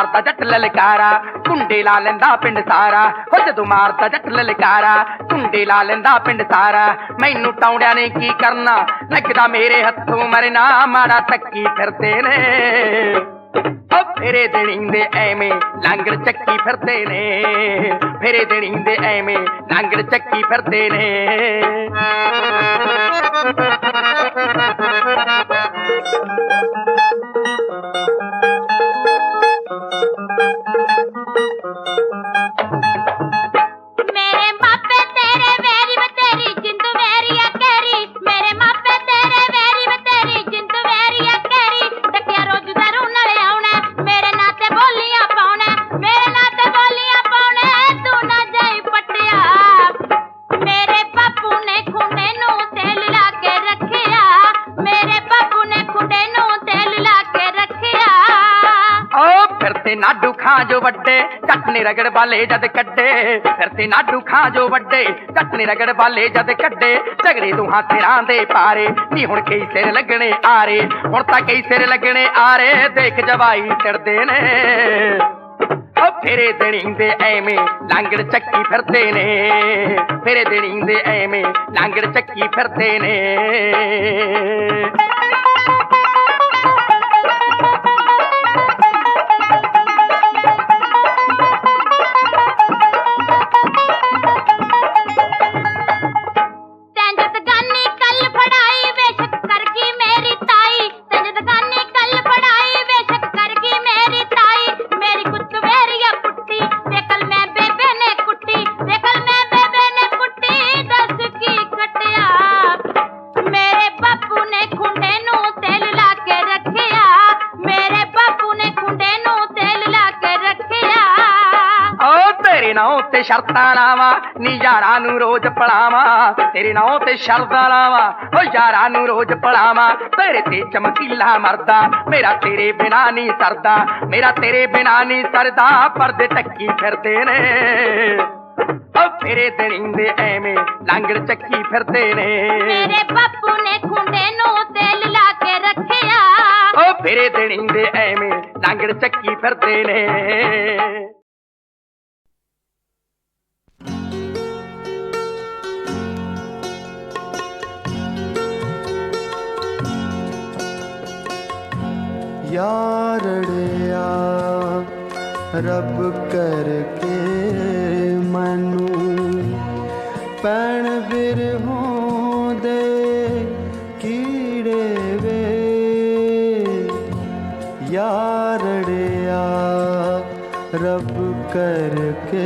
ਮਾਰਦਾ ਜੱਟ ਲਲਕਾਰਾ ਕੁੰਡੇ ਲਾ ਲੈਂਦਾ ਪਿੰਡ ਸਾਰਾ ਹੋ ਜਦੋਂ ਮਾਰਦਾ ਜੱਟ ਲਲਕਾਰਾ ਕੁੰਡੇ ਲਾ ਲੈਂਦਾ ਪਿੰਡ ਸਾਰਾ ਮੈਨੂੰ ਟੌਂਡਿਆਂ ਨੇ ਕੀ ਕਰਨਾ ਲੱਗਦਾ ਮੇਰੇ ਹੱਥੋਂ ਮਰਨਾ ਮਾੜਾ ਤੱਕੀ ਫਿਰਦੇ ਨੇ ਓ ਫੇਰੇ ਦੇਣੀ ਦੇ ਐਵੇਂ ਲਾਂਗੜ ਚੱਕੀ ਫਿਰਦੇ ਨੇ ਫੇਰੇ ਦੇਣੀ ਦੇ ਐਵੇਂ ਲਾਂਗੜ ਚੱਕੀ ਫਿਰਦੇ ਨੇ Thank you. ਖਾਂ ਜੋ ਵੱਡੇ ਜੱਟ ਨੇ ਰਗੜ ਵਾਲੇ ਜਦ ਕੱਢੇ ਫਿਰਤੇ ਨਾਡੂ ਖਾਂ ਜੋ ਵੱਡੇ ਜੱਟ ਨੇ ਰਗੜ ਵਾਲੇ ਜਦ ਕੱਢੇ ਝਗੜੇ ਤੂੰ ਤੇਰਾਂ ਦੇ ਪਾਰੇ ਨਹੀਂ ਹੁਣ ਕਈ ਸਿਰ ਲੱਗਣੇ ਆਰੇ ਹੁਣ ਤਾਂ ਕਈ ਸਿਰ ਲੱਗਣੇ ਆਰੇ ਦੇਖ ਜਵਾਈ ਚੜਦੇ ਨੇ ਓ ਫੇਰੇ ਦੇਣੀ ਦੇ ਐਵੇਂ ਲਾਂਗੜ ਚੱਕੀ ਫਿਰਦੇ ਨੇ ਫੇਰੇ ਦੇਣੀ ਦੇ ਐਵੇਂ ਲਾਂਗੜ ਚੱਕੀ ਫਿਰਦੇ ਨੇ ਤੇਰੇ ਨਾਂ ਤੇ ਸ਼ਰਤਾਂ ਲਾਵਾਂ ਓ ਯਾਰਾਂ ਨੂੰ ਰੋਜ਼ ਪੜਾਵਾਂ ਤੇਰੇ ਤੇ ਚਮਕੀਲਾ ਮਰਦਾ ਮੇਰਾ ਤੇਰੇ ਬਿਨਾ ਨਹੀਂ ਸਰਦਾ ਮੇਰਾ ਤੇਰੇ ਬਿਨਾ ਨਹੀਂ ਸਰਦਾ ਪਰਦੇ ਟੱਕੀ ਫਿਰਦੇ ਨੇ ਓ ਫੇਰੇ ਦੇਣੀ ਦੇ ਐਵੇਂ ਲਾਂਗੜ ਚੱਕੀ ਫਿਰਦੇ ਨੇ ਮੇਰੇ ਬਾਪੂ ਨੇ ਖੁੰਡੇ ਨੂੰ ਤੇਲ ਲਾ ਕੇ ਰੱਖਿਆ ਓ ਫੇਰੇ ਦੇਣੀ ਦੇ ਐਵੇਂ ਲਾਂਗੜ ਚੱਕੀ ਫਿਰਦੇ ਨੇ ਯਾਰੜਿਆ ਰੱਬ ਕਰਕੇ ਮੈਨੂੰ ਪੈਣ ਬਿਰਹੋਂ ਦੇ ਕੀੜੇ ਵੇ। ਯਾਰੜਿਆ ਰੱਬ ਕਰਕੇ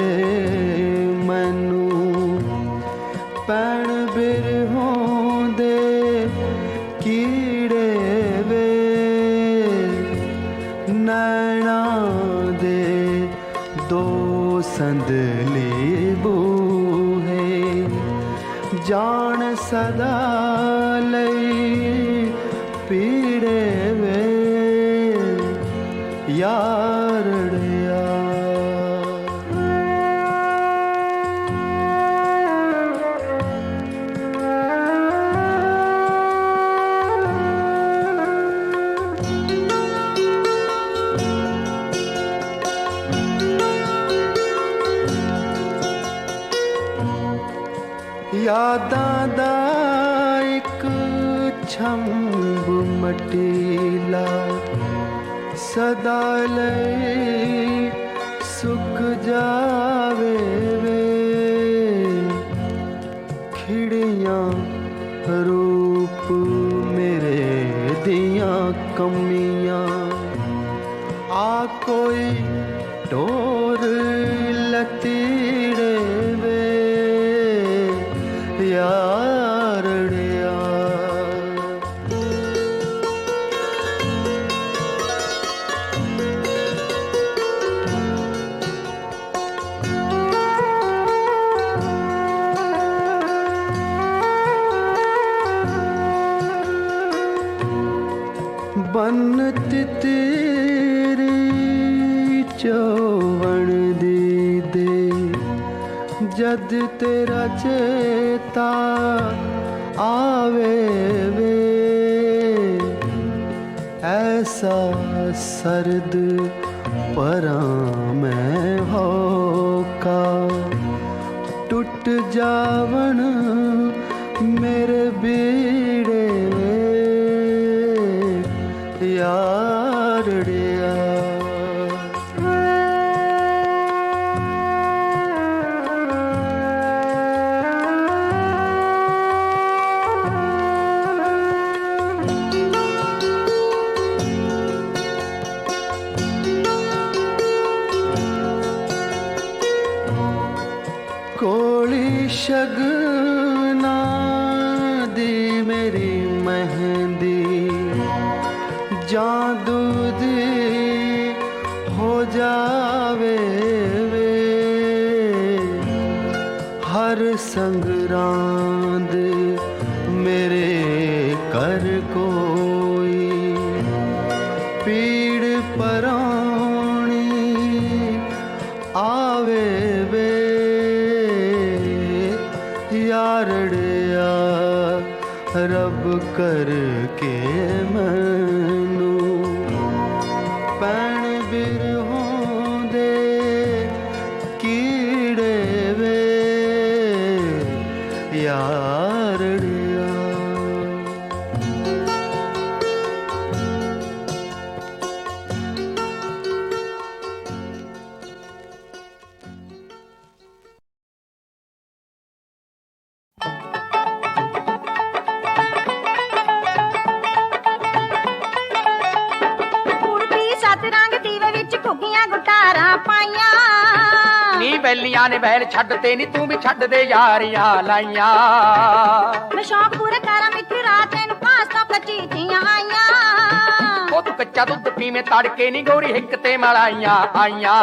സദാലൈ പീഡവേ യാരടയാ. यादा खम्ब मटीला सदा सुख जा ਸਰਦ ਪਰਾਂ ਮੈਂ ਹੋਕਾ। ਟੁੱਟ ਜਾਵਣ ਮੇਰੇ ਬੀੜੇ ਯਾਰੜਿਆ। પીડ પરણી આવે વે. યારડયા રબ કર કે ਗੁਟਾਰਾਂ ਪਾਈਆਂ। ਨੀ ਬੈਲੀਆਂ ਨੇ ਬੈਲ ਛੱਡ ਤੇ ਨੀ ਤੂੰ ਵੀ ਛੱਡ ਦੇ ਯਾਰੀਆਂ ਲਾਈਆਂ। ਮੈਂ ਸ਼ੌਕ ਪੂਰੇ ਕਰਾਂ ਮਿੱਤਰਾ ਤੈਨੂੰ ਪਾਸ ਤੋਂ ਕਚੀਤੀਆਂ ਆਈਆਂ। ਉਹ ਤੂੰ ਕੱਚਾ ਦੁੱਧ ਪੀਵੇਂ ਤੜਕੇ ਨੀ ਗੋਰੀ ਹਿੱਕ ਤੇ ਮਲਾਈਆਂ ਆਈਆਂ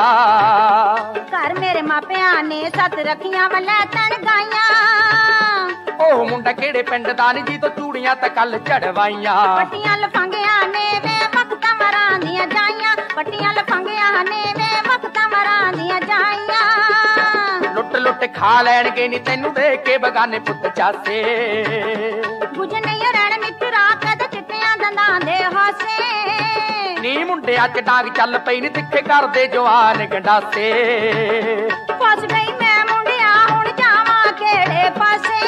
ਘਰ ਮੇਰੇ ਮਾਪਿਆਂ ਨੇ ਸੱਤ ਰੱਖੀਆਂ ਵਲੇ ਤਣ ਗਾਈਆਂ। ਉਹ ਮੁੰਡਾ ਕਿਹੜੇ ਪਿੰਡ ਦਾ ਨੀ ਜੀ ਤੋਂ ਚੂੜੀਆਂ ਤੇ ਕੱਲ ਚੜਵਾਈਆਂ। ਪੱਟੀਆਂ ਲਫੰਗਿਆਂ ਨੇ ਵੇ ਵਕਤਾਂ ਮਰਾਂ ਦੀਆਂ ਜਾਈਆਂ। ਪੱਟੀਆਂ ਲਫੰਗਿਆਂ ਨੇ ਲੁੱਟ ਖਾ ਲੈਣਗੇ ਨੀ ਤੈਨੂੰ ਦੇ ਕੇ ਬਗਾਨੇ ਪੁੱਤ ਚਾਸੇ। ਬੁਝ ਨਹੀਂ ਰਹਿਣ ਮਿੱਤਰਾ ਕਦ ਚਿੱਟਿਆਂ ਦੰਦਾਂ ਦੇ ਹਾਸੇ। ਨੀ ਮੁੰਡਿਆਂ ਚ ਡਾਂਗ ਚੱਲ ਪਈ ਨੀ ਤਿੱਖੇ ਕਰਦੇ ਜਵਾਨ ਗੰਡਾਸੇ। ਫਸ ਗਈ ਮੈਂ ਮੁੰਡਿਆ ਹੁਣ ਜਾਵਾਂ ਕਿਹੜੇ ਪਾਸੇ?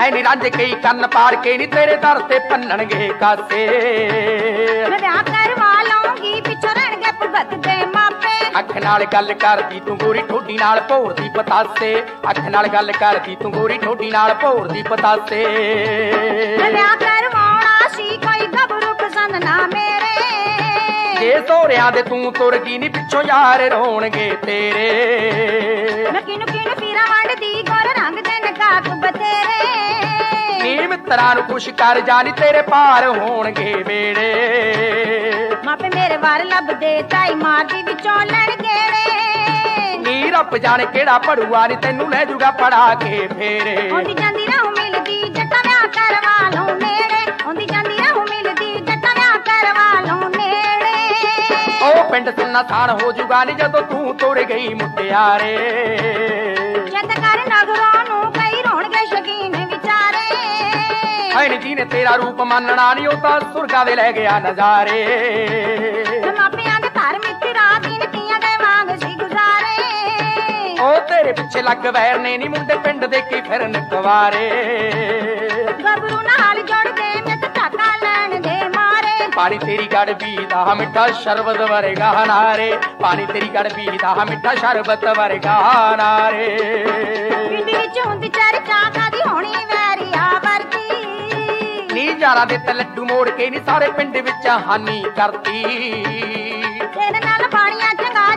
ਹੈ ਨੀ ਰੰਜ ਕਈ ਕੰਨ ਪਾੜ ਕੇ ਨੀ ਤੇਰੇ ਦਰ ਤੇ ਪੰਨਣਗੇ ਕਾਸੇ। ਮੈਂ ਵਿਆਹ ਕਰਵਾ ਲਵਾਂਗੀ ਪਿੱਛੋਂ ਰਹਿਣਗੇ ਮਾਪੇ ਅੱਖ ਨਾਲ ਗੱਲ ਕਰਦੀ ਤੂੰ ਗੋਰੀ ਠੋਡੀ ਨਾਲ ਭੋਰਦੀ ਪਤਾਸੇ। ਅੱਖ ਨਾਲ ਗੱਲ ਕਰਦੀ ਤੂੰ ਗੋਰੀ ਠੋਡੀ ਨਾਲ ਭੋਰਦੀ ਪਤਾਸੇ। ਵਿਆਹ ਕਰਵਾਉਣਾ ਸੀ ਕੋਈ ਗੱਭਰੂ ਪਸੰਦ ਨਾ ਮੇਰੇ। ਜੇ ਸੋਹਰਿਆਂ ਦੇ ਤੂੰ ਤੁਰ ਗਈ ਨੀ ਪਿੱਛੋਂ ਯਾਰ ਰੋਣਗੇ ਤੇਰੇ। ਮੈਂ ਕਿਨੂੰ ਕਿਨੂੰ ਪੀਰਾ ਵੰਡਦੀ ਗੋਰ ਰੰਗ ਦੇ ਨਕਾਕ ਬਤੇਰੇ ਨੀ ਮਿੱਤਰਾਂ ਨੂੰ ਖੁਸ਼ ਕਰ ਜਾ ਨੀ ਤੇਰੇ ਪਾਰ ਹੋਣਗੇ ਵੇੜੇ। ਵਾਰ ਲੱਭਦੇ ਤਾਈ ਮਾਰਦੀ ਵਿੱਚੋਂ ਲੈਣ ਗੇੜੇ ਨੀ ਰੱਬ ਜਾਣੇ ਕਿਹੜਾ ਪੜੂਆ ਨੀ ਤੈਨੂੰ ਲੈ ਜੂਗਾ ਪੜਾ ਕੇ ਫੇਰੇ। ਆਉਂਦੀ ਜਾਂਦੀ ਰਹੂ ਮਿਲਦੀ ਜੱਟਾਂ ਵਿਆਹ ਕਰਵਾ ਲਉ ਨੇੜੇ। ਆਉਂਦੀ ਜਾਂਦੀ ਰਹੂ ਮਿਲਦੀ ਜੱਟਾਂ ਵਿਆਹ ਕਰਵਾ ਲਉ ਨੇੜੇ। ਉਹ ਪਿੰਡ ਸੁੰਨਾ ਥਾਣ ਹੋ ਜੂਗਾ ਨੀ ਜਦੋਂ ਤੂੰ ਤੁਰ ਗਈ ਮੁਟਿਆਰੇ। ਚੰਦ ਕਰ ਨਗਰਾਂ ਨੂੰ ਕਈ ਰੋਣਗੇ ਸ਼ਕੀਨ ਵਿਚਾਰੇ। ਹੈ ਨੀ ਤੇਰਾ ਰੂਪ ਮੰਨਣਾ ਨੀ ਉਹ ਤਾਂ ਸੁਰਗਾ ਦੇ ਲੈ ਗਿਆ ਨਜ਼ਾਰੇ। ਤੇਰੇ ਪਿੱਛੇ ਲੱਗ ਵੈਰ ਨੇ ਨੀ ਮੁੰਡੇ ਪਿੰਡ ਦੇ ਕੀ ਫਿਰਨ ਕੁਵਾਰੇ। ਗੱਭਰੂ ਨਾਲ ਜੋੜਦੇ ਮੈਂ ਤਾਂ ਧਾਕਾ ਲੈਣ ਦੇ ਮਾਰੇ। ਪਾਣੀ ਤੇਰੀ ਗੜ ਦਾ ਮਿੱਠਾ ਸ਼ਰਬਤ ਵਰਗਾ ਨਾਰੇ। ਪਾਣੀ ਤੇਰੀ ਗੜ ਦਾ ਮਿੱਠਾ ਸ਼ਰਬਤ ਵਰਗਾ ਨਾਰੇ। ਪਿੰਡ ਵਿੱਚ ਹੁੰਦੀ ਚਰਚਾ ਕਾਦੀ ਹੋਣੀ ਵੈਰੀਆ ਵਰਦੀ ਨੀ ਜਾਰਾ ਦੇ ਤੇ ਲੱਡੂ ਮੋੜ ਕੇ ਨੀ ਸਾਰੇ ਪਿੰਡ ਵਿੱਚ ਹਾਨੀ ਕਰਤੀ ਤੇਰੇ ਨਾਲ ਬਾਣੀਆਂ ਚੰਗਾ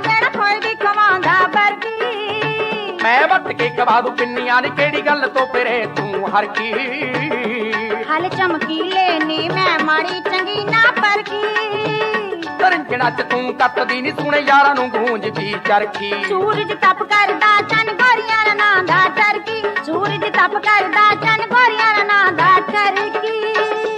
ਜਿਹੜਾ ਗਵਾ ਦੂ ਪਿੰਨੀਆਂ ਨੀ ਕਿਹੜੀ ਗੱਲ ਤੋਂ ਫਿਰੇ ਤੂੰ ਹਰ ਕੀ? ਹਲ ਚਮਕੀਲੇ ਨੇ ਮੈਂ ਮਾੜੀ ਚੰਗੀ ਨਾ ਪਰਖੀ। ਤਰੰਜਣਾ ਚ ਤੂੰ ਕੱਤਦੀ ਨੀ ਸੁਣੇ ਯਾਰਾਂ ਨੂੰ ਗੂੰਜਦੀ ਚਰਖੀ। ਸੂਰਜ ਤਪ ਕਰਦਾ ਚੰਨ ਗੋਰੀਆਂ ਦਾ ਨਾਂ ਦਾ ਟਰਕੀ ਸੂਰਜ ਤਪ ਕਰਦਾ ਚੰਨ ਗੋਰੀਆਂ ਦਾ ਨਾਂ ਦਾ ਟਰਕੀ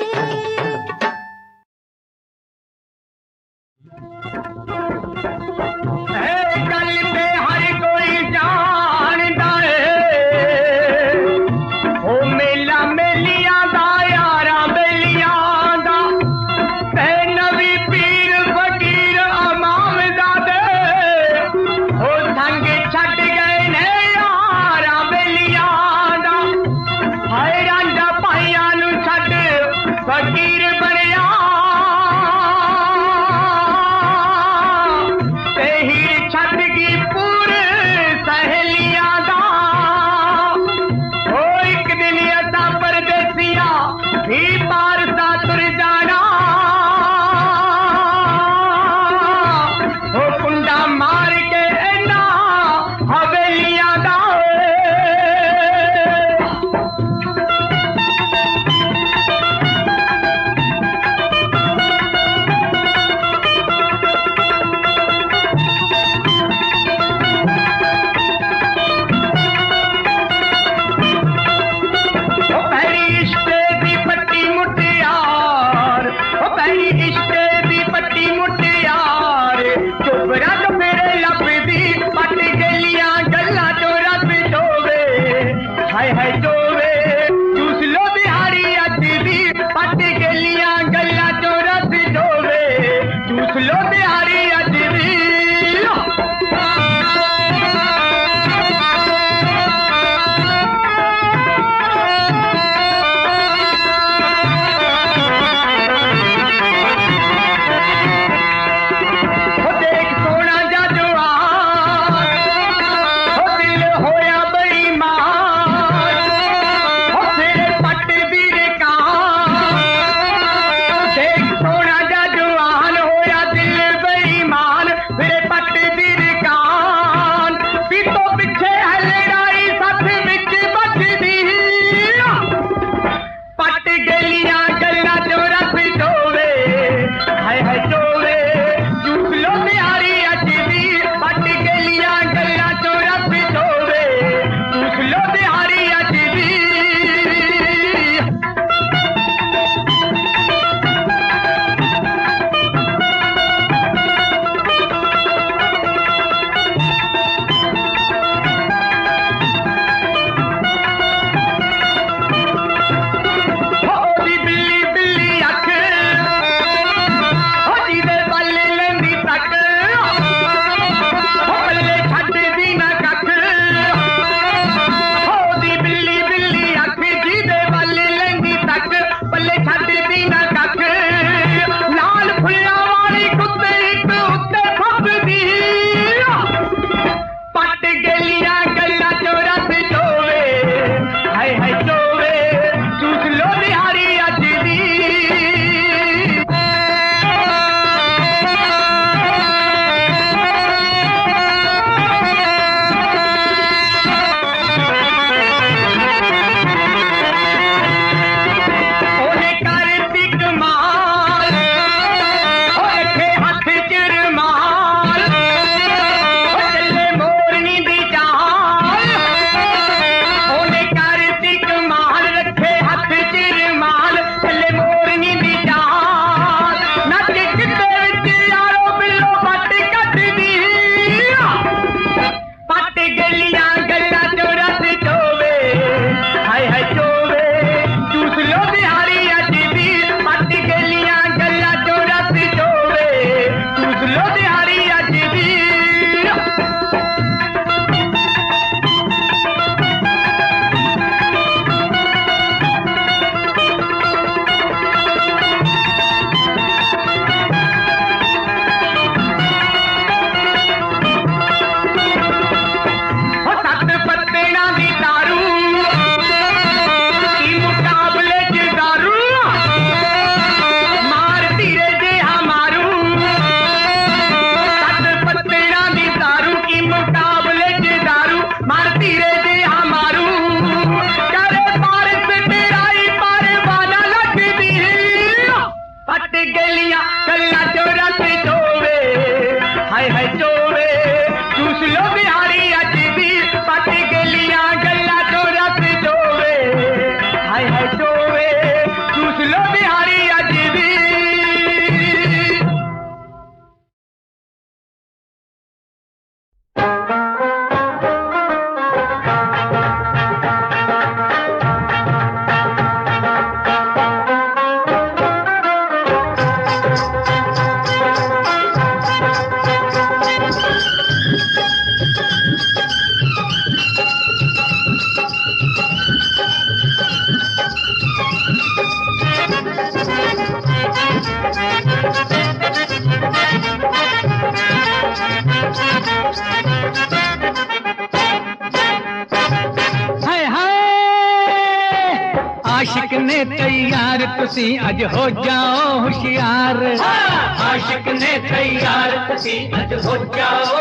तैयार सीमत हो जाओ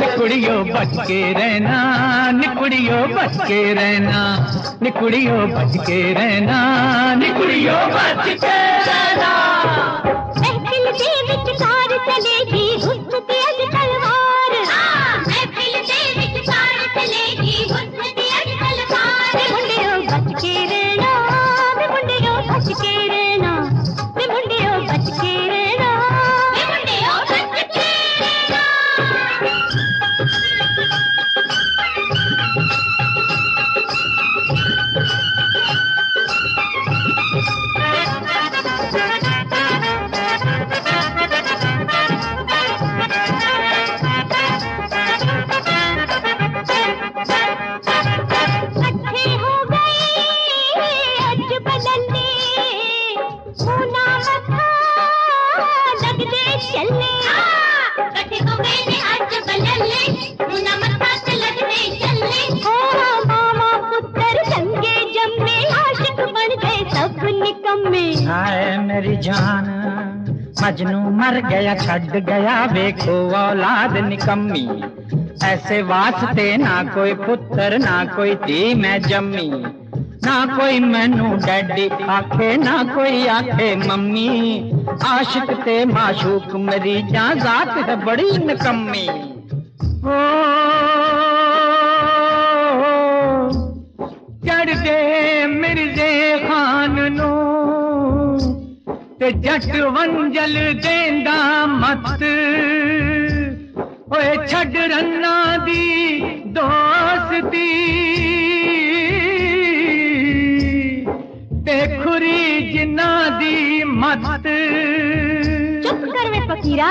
निकुड़ियो बच के रहना निकुड़ियो बच के रहना निकुड़ियो बच के रहना निकुड़ियो बच के रहना। चलेगी बदलने सोना मथा लग दे चलने। इकट्ठे हो गए ने अज बदलने सोना मथा से लग दे चलने। हाँ मामा पुत्र संगे जम्मे आशिक बन गए सब निकम्मे हाय मेरी जान मजनू मर गया छड़ गया देखो औलाद निकम्मी। ऐसे वास्ते ना कोई पुत्र ना कोई धी मैं जम्मी। ना कोई मैनू डैडी आखे, ना कोई आखे, मम्मी। आशिक ते माशूक, मेरी जात है बड़ी नकम्मी। ओ, चढ़ दे मिर्जे खान ते जट वंजल देंदा मत। ओए छड़ रन्ना दी दोस्ती। छुरी जिन्ना दी मत चुप कर वे फकीरा।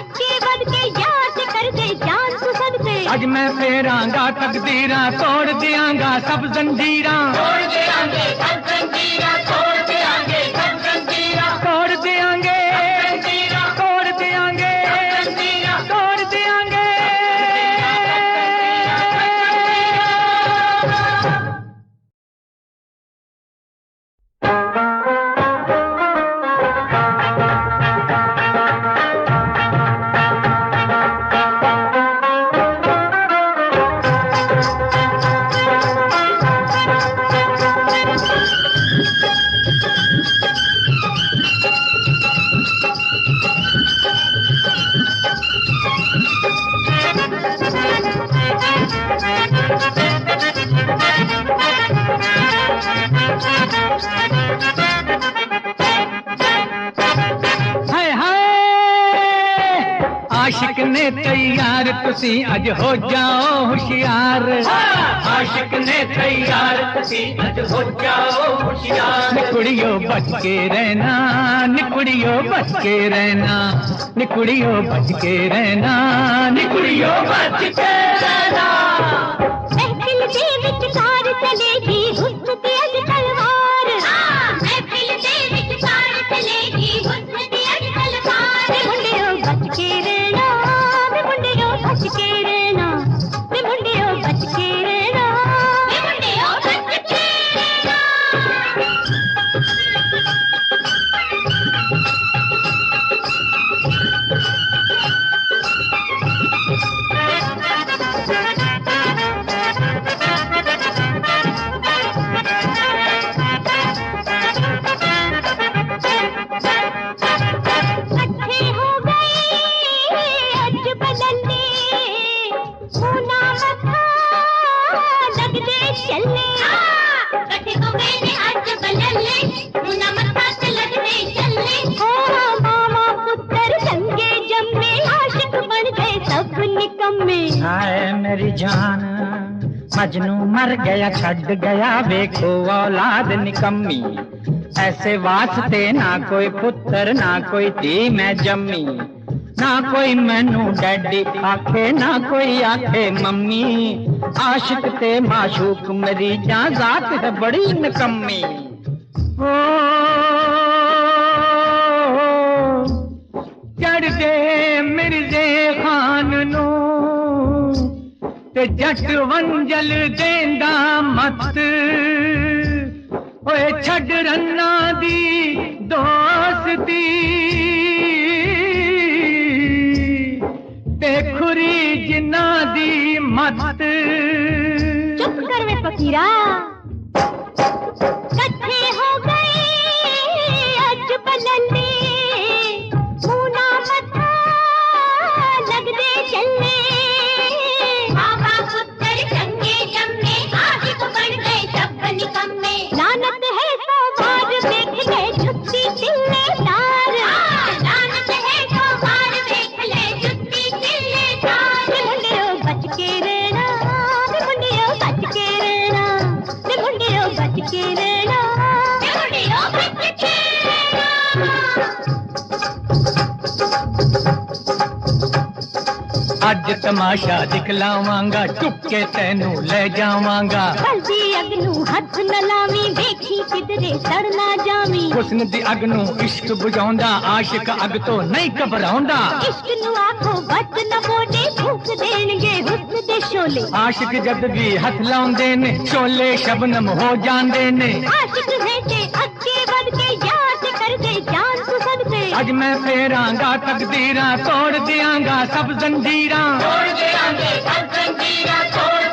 ਅੱਜ ਮੈਂ ਫੇਰਾਂਗਾ ਤਕਦੀਰਾਂ ਤੋੜ ਦਿਆਂਗਾ ਸਭ ਜ਼ੰਜੀਰਾਂ ਤੋੜ ਦਿਆਂਗੇ ਸਭ ਜ਼ੰਜੀਰਾਂ तसी अज हो जाओ होशियार। आशिक ने तैयार, तसी अज हो जाओ होशियार। निकुड़ियो बच के रहना, निकुड़ियो बच के रहना, निकुड़ियो बच के रहना, निकुड़ियो बच के रहना। मजनू मर गया, छड़ गया, देखो औलाद निकम्मी। ऐसे वास्ते ना कोई पुत्र, ना कोई धी मैं जम्मी। ना कोई मैनू डैडी आखे, ना कोई आखे मम्मी। आशिक ते माशूक मेरी जा जात है बड़ी निकम्मी। ओ, चढ़ गए मिर्जे जट वंजल देंदा मत ओए छड़ रन्ना दी दोस्ती। ते खुरी जिन्ना दी मत चुप कर वे फकीरा। तमाशा दिखलावांगा चुपके तेनू ले जावांगा। अगनू न लावी देखी किधरे ना जावी। हुस्न दी अगनू इश्क आशिक अग तो नहीं घबरा इश्क नु आखो न बोले हुस्न दे शोले। आशिक जद भी हथ लाउंदे ने शोले शबनम हो जांदे ने। आशिक है ते के ਅੱਜ ਮੈਂ ਫੇਰਾਂਗਾ ਤਕਦੀਰਾਂ ਤੋੜ ਦਿਆਂਗਾ ਸਭ ਜ਼ੰਜੀਰਾਂ ਤੋੜ ਦਿਆਂਗੇ ਸਭ ਜ਼ੰਜੀਰਾਂ ਤੋੜ